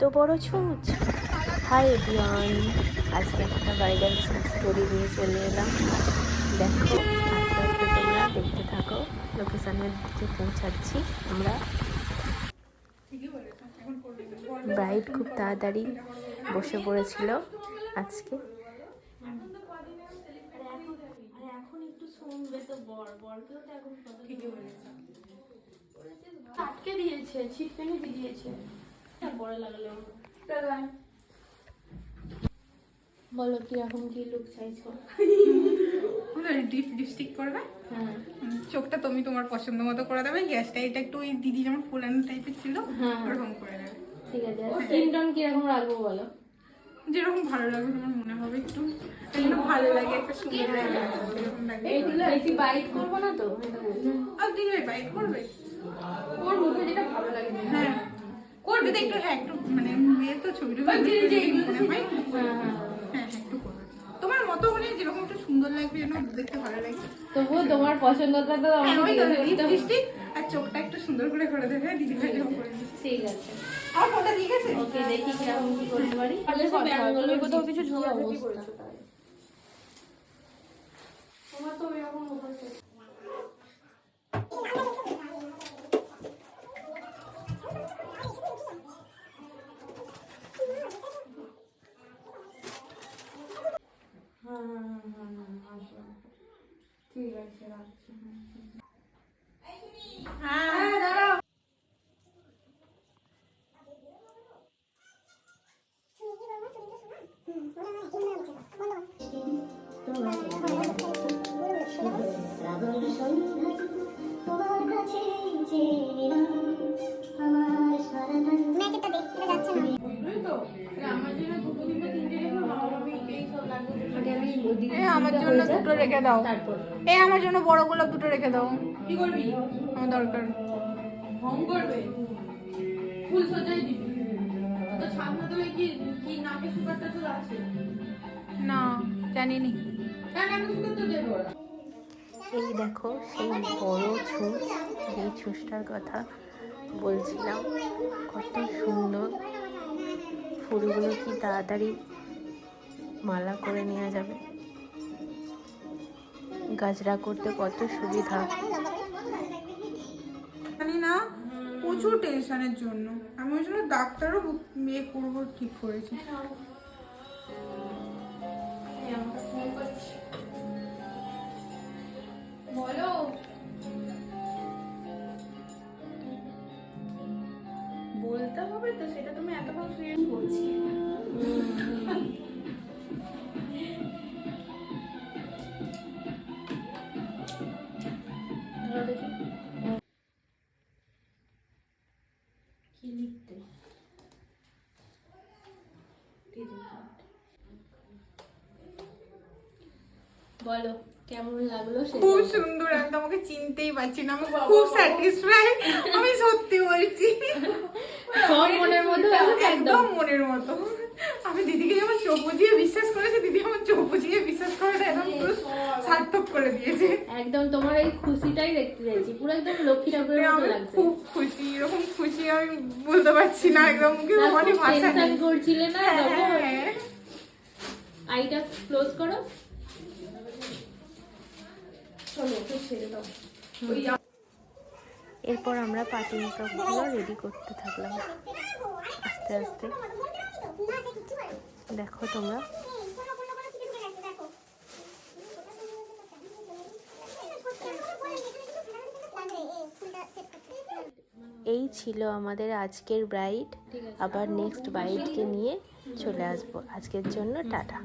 এত বড় ছুঁচ। Hi everyone আজকে একটা ব্রাইডাল স্টোরি নিয়ে চলে এলাম। দেখো, আস্তে আস্তে তোমরা দেখতে থাকো লোকেশনের দিকে পৌঁছাচ্ছি আমরা। ব্রাইড খুব তাড়াতাড়ি বসে পড়েছিল আজকে। আটকে দিয়েছে, ছিটকেনি দিয়ে দিয়েছে। বলো কি এখন কি লুক চাইছো? ডিপ লিপস্টিক করবে হ্যাঁ। চোখটা তুমি তোমার পছন্দ মতো করে দেবে। গ্যাসটা এটা একটু ওই দিদি যেমন ফুলানো টাইপের ছিল হ্যাঁ। ওরকম করে দেবে ঠিক আছে স্কিন টোন কীরকম রাখব বলো? যেরকম ভালো লাগবে তোমার মনে হবে একটু। ভালো লাগে একটা সুন্দর লাগে। বেশি বাইট করব না তো? আর দিদি বাইক করবে ওর মুখে যেটা ভালো লাগে হ্যাঁ করবে একটু হ্যাঁ একটু মানে মেয়ে তো ছবি টবি তুলতে যদি মনে হয়। হ্যাঁ। হ্যাঁ একটু তোমার মতো হলে যেরকম একটু সুন্দর লাগবে যেন দেখতে ভালো লাগে। তবুও তোমার পছন্দটা তো আমাকে আর চোখটা একটু সুন্দর করে করে দেবে দিদি ভাই ঠিক আছে। আর ফোনটা ঠিক আছে? ওকে দেখি কীরকম কি করতে পারি। কোথাও কিছু ঝোলাঝুটি করেছ তোমার তো এরকম অবস্থা হ্যাঁ হ্যাঁ হ্যাঁ হ্যাঁ হ্যাঁ আসো ঠিক আছে রাখছি হ্যাঁ কাছে চেয়ে আমার জন্য আমার জন্য দুটো রেখে দাও। তারপর এ আমার জন্য বড় গোলাপ দুটো রেখে দাও। কি করবি? আমার দরকার। করবে? ফুল সজাই দিবি। তো ছাদ না কি? কি নাকে সুগারটা তো আছে? না জানি নি সুগার তো দেবো। এই দেখো সেই বড় ছুঁচ যেই ছুঁচটার কথা বলছিলাম কত সুন্দর। ফুলগুলো কি তাড়াতাড়ি মালা করে নেওয়া যাবে। গাজরা করতে কত সুবিধা। জানি না প্রচুর টেনশনের জন্য। আমি ওই জন্য ডাক্তারও বিয়ে করব ঠিক করেছি। বলো। বলতে হবে তো সেটা তুমি এতক্ষণ শুয়ে বলছি বলো কেমন লাগল খুব সুন্দর আমি তোমাকে চিনতেই পারছি না আমি খুব স্যাটিসফাই আমি সত্যি বলছি। সব মনের একদম। একদম মনের মতো আমি দিদিকে যেমন চোখ বুঝিয়ে বিশ্বাস করেছি দিদি আমার চোখ বুঝিয়ে বিশ্বাস করাটা একদম পুরো সার্থক করে দিয়েছে একদম তোমার এই খুশিটাই দেখতে চাইছি। পুরো একদম লক্ষ্মী ঠাকুরের মতো লাগছে। খুব খুশি এরকম খুশি আমি বলতে পারছি না একদম মুখে মানে ভাষা নেই। করছিলে না হ্যাঁ, হ্যাঁ। আইটা ক্লোজ করো। চলো ছেড়ে দাও। এরপর আমরা পাটি মেকআপগুলো রেডি করতে থাকলাম। আস্তে আস্তে। দেখো তোমরা। এই ছিল আমাদের আজকের ব্রাইড আবার নেক্সট ব্রাইডকে নিয়ে চলে আসব। আজকের জন্য টাটা।